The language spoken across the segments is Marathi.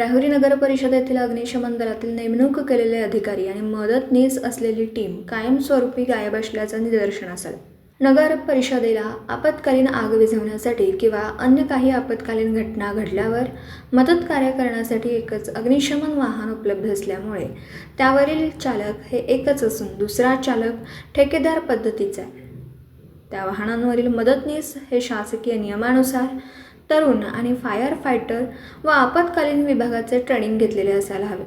नगर नगरपरिषदेतील अग्निशमन दलातील नेमणूक केलेले अधिकारी आणि मदतनीस असलेली टीम कायमस्वरूपी गायब असल्याचं निदर्शनास आलं. नगर परिषदेला आपत्कालीन आग विझवण्यासाठी किंवा अन्य काही आपत्कालीन घटना घडल्यावर मदत कार्य करण्यासाठी एकच अग्निशमन वाहन उपलब्ध असल्यामुळे त्यावरील चालक हे एकच असून दुसरा चालक ठेकेदार पद्धतीचा आहे. त्या वाहनांवरील मदतनीस हे शासकीय नियमानुसार तरुण आणि फायर फायटर व आपत्कालीन विभागाचे ट्रेनिंग घेतलेले असायला हवे.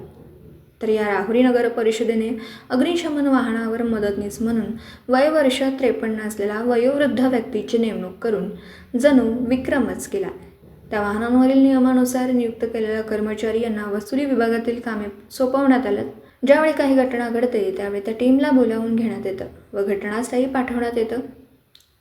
तर या राहुरी नगर परिषदेने अग्निशमन वाहनावर मदतनीस म्हणून वयवर्ष त्रेपन्न असलेला वयोवृद्ध व्यक्तीची नेमणूक करून जणू विक्रमच केला. त्या वाहनांवरील नियमानुसार नियुक्त केलेल्या कर्मचारी यांना वसुली विभागातील कामे सोपवण्यात आलं ज्यावेळी काही घटना घडते त्यावेळी त्या टीमला बोलावून घेण्यात येतं व घटनास्थळी पाठवण्यात येतं.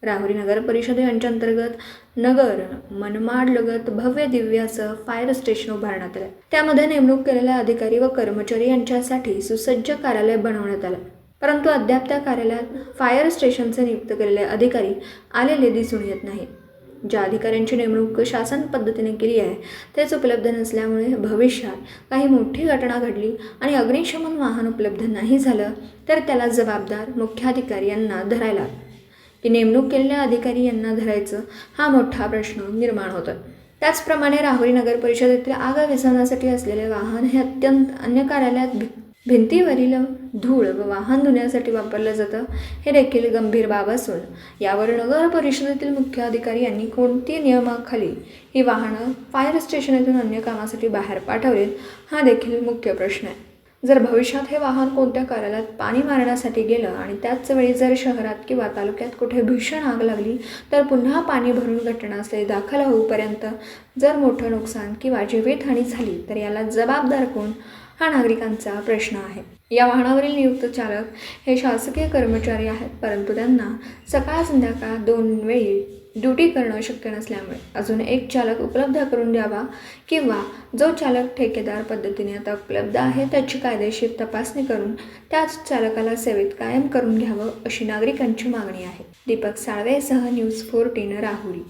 राहुरी नगर परिषद यांच्या अंतर्गत नगर मनमाड लगत भव्य दिव्याचं फायर स्टेशन उभारण्यात आलं. त्यामध्ये नेमणूक केलेल्या अधिकारी व कर्मचारी यांच्यासाठी सुसज्ज कार्यालय बनवण्यात आलं. परंतु अद्याप त्या कार्यालयात फायर स्टेशनचे नियुक्त केलेले अधिकारी आलेले दिसून येत नाहीत ज्या अधिकाऱ्यांची नेमणूक शासन पद्धतीने केली आहे तेच उपलब्ध नसल्यामुळे भविष्यात काही मोठी घटना घडली आणि अग्निशमन वाहन उपलब्ध नाही झालं तर त्याला जबाबदार मुख्याधिकारी यांना धरायला की नेमणूक केलेल्या अधिकारी यांना धरायचं हा मोठा प्रश्न निर्माण होतो त्याचप्रमाणे राहुरी नगर परिषदेतील आगा विसरण्यासाठी असलेले वाहन हे अत्यंत अन्य कार्यालयात भि भिंतीवरील धूळ व वाहन धुण्यासाठी वापरलं जातं हे देखील गंभीर बाब असून यावर नगर परिषदेतील मुख्य अधिकारी यांनी कोणती नियमाखाली ही वाहनं फायर स्टेशन येथून अन्य कामासाठी बाहेर पाठवलीत हा देखील मुख्य प्रश्न आहे. जर भविष्यात हे वाहन कोणत्या कार्यालयात पाणी मारण्यासाठी गेलं आणि त्याच वेळी जर शहरात किंवा तालुक्यात कुठे भीषण आग लागली तर पुन्हा पाणी भरून घटनास्थळी दाखल होऊपर्यंत जर मोठं नुकसान किंवा जीवितहानी झाली तर याला जबाबदार कोण? हा नागरिकांचा प्रश्न आहे. या वाहनावरील नियुक्त चालक हे शासकीय कर्मचारी आहेत परंतु त्यांना सकाळ संध्याकाळ दोन वेळी ड्युटी करणं शक्य नसल्यामुळे अजून एक चालक उपलब्ध करून द्यावा किंवा जो चालक ठेकेदार पद्धतीने आता उपलब्ध आहे त्याची कायदेशीर तपासणी करून त्याच चालकाला सेवेत कायम करून घ्यावं अशी नागरिकांची मागणी आहे. दीपक साळवेसह न्यूज फोर्टीन राहुरी.